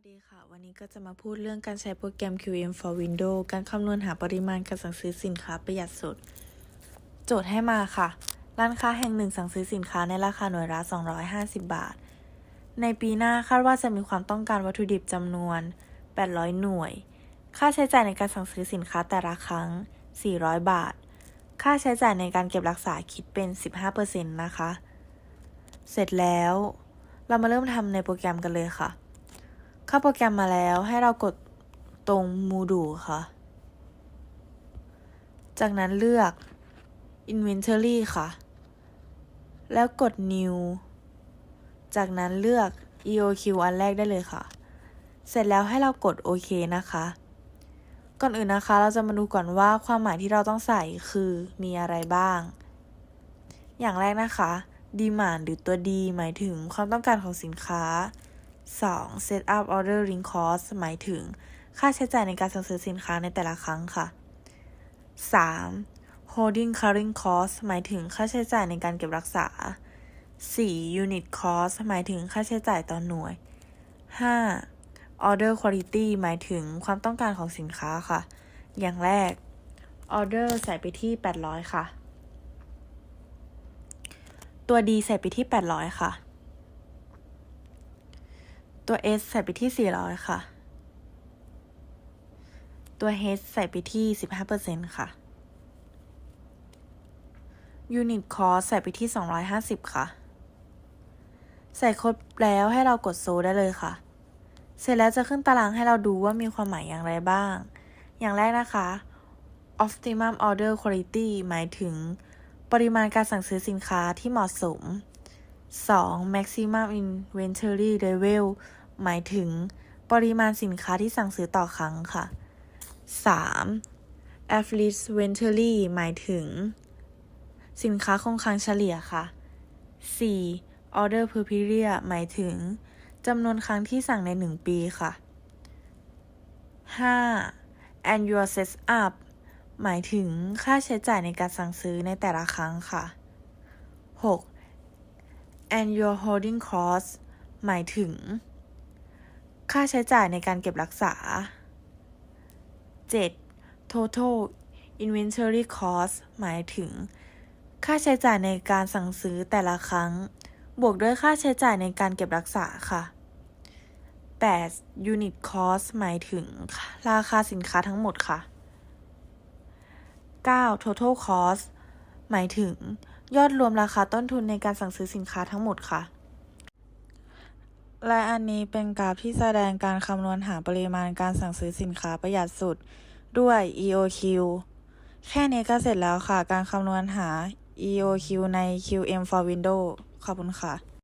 สดีค่ะ วันนี้ก็จะมาพูดเรื่องการใช้โปรแกรม QM for Windows การคำนวณหาปริมาณการสั่งซื้อสินค้าประหยัดสุด โจทย์ให้มาค่ะ ร้านค้าแห่งหนึ่งสั่งซื้อสินค้าในราคาหน่วยละ 250 บาท ในปีหน้าคาดว่าจะมีความต้องการวัตถุดิบจำนวน 800 หน่วย ค่าใช้จ่ายในการสั่งซื้อสินค้าแต่ละครั้ง 400 บาท ค่าใช้จ่ายในการเก็บรักษาคิดเป็น 15%นะคะ เสร็จแล้ว เรามาเริ่มทำในโปรแกรมกันเลยค่ะ เข้าโปรแกรมมาแล้วให้เรากดตรงมูดูค่ะ จากนั้นเลือก Inventory ค่ะ แล้วกด New จากนั้นเลือก EOQ อันแรกได้เลยค่ะ เสร็จแล้วให้เรากดโอเคนะคะ ก่อนอื่นนะคะ เราจะมาดูก่อนว่าความหมายที่เราต้องใส่คือมีอะไรบ้าง อย่างแรกนะคะ demand หรือตัว D หมายถึงความต้องการของสินค้า 2. set up ordering cost หมายถึง ค่าใช้จ่ายในการสั่งซื้อสินค้าในแต่ละครั้งค่ะ 3. holding carrying cost หมายถึงค่าใช้จ่ายในการเก็บรักษา 4. unit cost หมายถึงค่าใช้จ่ายต่อหน่วย 5. order quality หมายถึงความต้องการของสินค้าค่ะ อย่างแรก order ใส่ไปที่ 800 ค่ะ ตัว D ใส่ไปที่ 800 ค่ะ ตัว S ใส่ไปที่ 400 ค่ะ ตัว H ใส่ไปที่ 15%ค่ะ Unit Cost ใส่ไปที่ 250 ค่ะ ใส่ครบแล้วให้เรากดโซได้เลยค่ะ เสร็จแล้วจะขึ้นตารางให้เราดูว่ามีความหมายอย่างไรบ้าง อย่างแรกนะคะ Optimum Order Quality หมายถึงปริมาณการสั่งซื้อสินค้าที่เหมาะสม 2. Maximum Inventory Level หมายถึงปริมาณสินค้าที่สั่งซื้อต่อครั้งค่ะ 3. Average Inventory หมายถึง สินค้าคงค้างเฉลี่ยค่ะ 4. Order per period หมายถึงจำนวนครั้งที่สั่งใน 1 ปีค่ะ 5. Annual Setup หมายถึงค่าใช้จ่ายในการสั่งซื้อในแต่ละครั้งค่ะ 6. Annual Holding Cost หมายถึง ค่าใช้จ่ายในการเก็บรักษา 7. Total Inventory Cost หมายถึง ค่าใช้จ่ายในการสั่งซื้อแต่ละครั้ง บวกด้วยค่าใช้จ่ายในการเก็บรักษาค่ะ 8. Unit Cost หมายถึง ราคาสินค้าทั้งหมดค่ะ 9. Total Cost หมายถึง ยอดรวมราคาต้นทุนในการสั่งซื้อสินค้าทั้งหมดค่ะ และอันนี้เป็นกราฟที่แสดงการคำนวณหาปริมาณการสั่งซื้อสินค้าประหยัดสุดด้วย EOQ แค่นี้ก็เสร็จแล้วค่ะ การคำนวณหา EOQ ใน QM for Windows ขอบคุณค่ะ